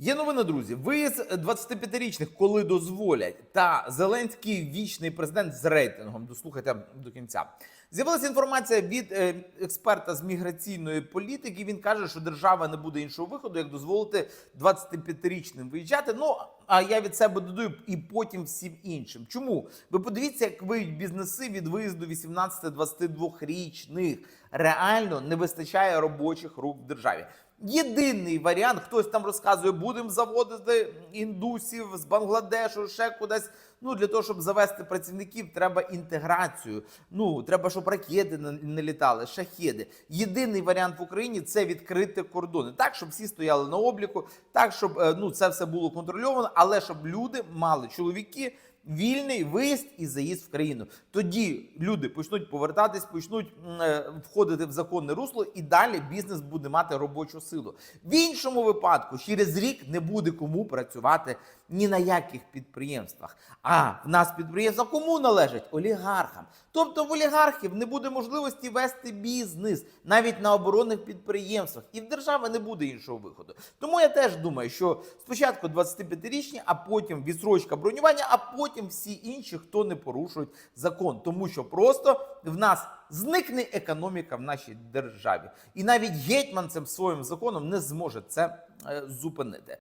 Є новина, друзі. Виїзд 25-річних, коли дозволять, та Зеленський вічний президент з рейтингом. Дослухайте до кінця. З'явилася інформація від е, експерта з міграційної політики. Він каже, що держава не буде іншого виходу, як дозволити 25-річним виїжджати. Ну а я від себе додаю і потім всім іншим. Чому? Ви подивіться, як виють бізнеси від виїзду 18-22-річних. Реально не вистачає робочих рук в державі. Єдиний варіант, хтось там розказує, будемо заводити індусів з Бангладешу, ще кудись. Ну для того, щоб завести працівників, треба інтеграцію. Ну треба, щоб ракети не, літали, шахеди. Єдиний варіант в Україні це відкрити кордони, так щоб всі стояли на обліку, так щоб е, ну це все було контрольовано, але щоб люди мали чоловіки. Вільний виїзд і заїзд в країну. Тоді люди почнуть повертатись, почнуть е, входити в законне русло, і далі бізнес буде мати робочу силу. В іншому випадку через рік не буде кому працювати ні на яких підприємствах. А в нас підприємства кому належать? Олігархам. Тобто в олігархів не буде можливості вести бізнес навіть на оборонних підприємствах, і в держави не буде іншого виходу. Тому я теж думаю, що спочатку 25-річні, а потім відсрочка бронювання, а потім всі інші, хто не порушують закон, тому що просто в нас зникне економіка в нашій державі, і навіть гетьман цим своїм законом не зможе це е, зупинити.